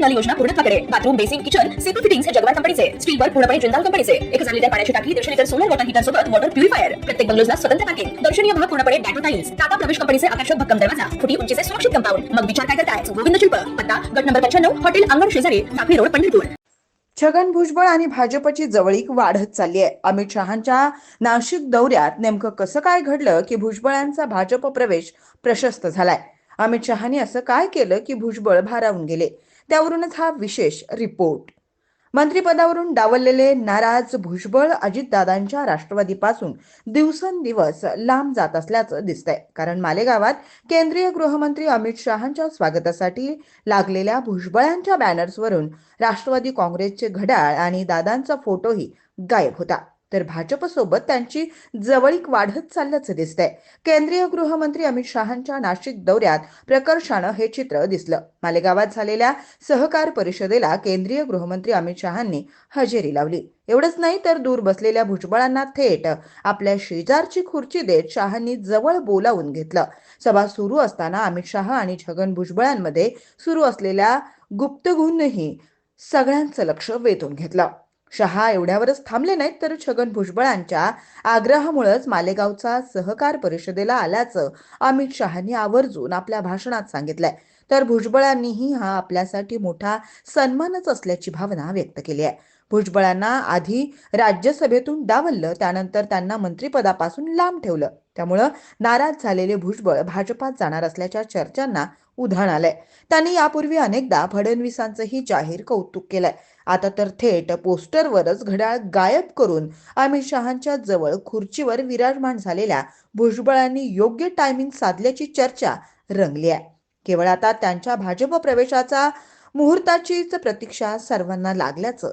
हरघर नल योजना पूर्णत्वाकडे bathroom basin kitchen CP fittings हे जगवार कंपनीचे स्टीलवर पूर्णपणे जिंदाल कंपनीचे एक हजार लिटर पाण्याची टाकी दीडशे लिटर सोलर वॉटर हीटर सोबत वॉटर प्युरिफायर प्रत्येक बंगलोजला स्वतंत्र पार्किंग दर्शनीय भाग पूर्णपणे डॅटो टाईल्स टाटा प्रवेश कंपनीचे आकर्षक भक्कम दरवाजा. फुटी उंचीचे सुरक्षित कंपाऊंड मग विचार काय करताय? गोविंद शिल्प. पत्ता गट नंबर पंच्याण्णव हॉटेल अंगण शेजारी साखळी रोड पंढरपूर. छगन भुजबळ आणि भाजपची जवळीक वाढत चालली आहे. अमित शहांच्या नाशिक दौऱ्यात नेमकं कसं काय घडलं की भुजबळांचा भाजप प्रवेश प्रशस्त झालाय? अमित शहानी असं काय केलं की भुजबळ भारावून गेले? त्यावरूनच हा विशेष रिपोर्ट. मंत्रिपदावरून डावललेले नाराज भुजबळ अजितदादांच्या राष्ट्रवादीपासून दिवसेंदिवस लांब जात असल्याचं दिसतंय. कारण मालेगावात केंद्रीय गृहमंत्री अमित शहांच्या स्वागतासाठी लागलेल्या भुजबळांच्या बॅनर्सवरून राष्ट्रवादी काँग्रेसचे घड्याळ आणि दादांचा फोटोही गायब होता. तर भाजपसोबत त्यांची जवळीक वाढत चालल्याचं दिसतंय. केंद्रीय गृहमंत्री अमित शहांच्या नाशिक दौऱ्यात प्रकर्षानं हे चित्र दिसलं. मालेगावात झालेल्या सहकार परिषदेला केंद्रीय गृहमंत्री अमित शहांनी हजेरी लावली. एवढंच नाही तर दूर बसलेल्या भुजबळांना थेट आपल्या शेजारची खुर्ची देत शहांनी जवळ बोलावून घेतलं. सभा सुरू असताना अमित शहा आणि छगन भुजबळांमध्ये सुरू असलेल्या गुप्तगुणही सगळ्यांचं लक्ष वेधून घेतलं. शहा एवढ्यावरच थांबले नाहीत तर छगन भुजबळांच्या आग्रहामुळेच मालेगावचा सहकार परिषदेला आल्याचं अमित शहानी आवर्जून आपल्या भाषणात सांगितलंय. तर भुजबळांनीही हा आपल्यासाठी मोठा सन्मानच असल्याची भावना व्यक्त केली आहे. भुजबळांना आधी राज्यसभेतून डावललं त्यानंतर त्यांना मंत्रिपदापासून लांब ठेवलं. त्यामुळं नाराज झालेले भुजबळ भाजपात जाणार असल्याच्या चर्चांना उधाण आलंय. त्यांनी यापूर्वी अनेकदा फडणवीसांचंही जाहीर कौतुक केलंय. आता तर थेट पोस्टरवरच घड्याळ गायब करून अमित शहांच्या जवळ खुर्चीवर विराजमान झालेल्या भुजबळांनी योग्य टायमिंग साधल्याची चर्चा रंगली आहे. केवळ आता त्यांच्या भाजप प्रवेशाचा मुहूर्ताचीच प्रतीक्षा सर्वांना लागल्याचं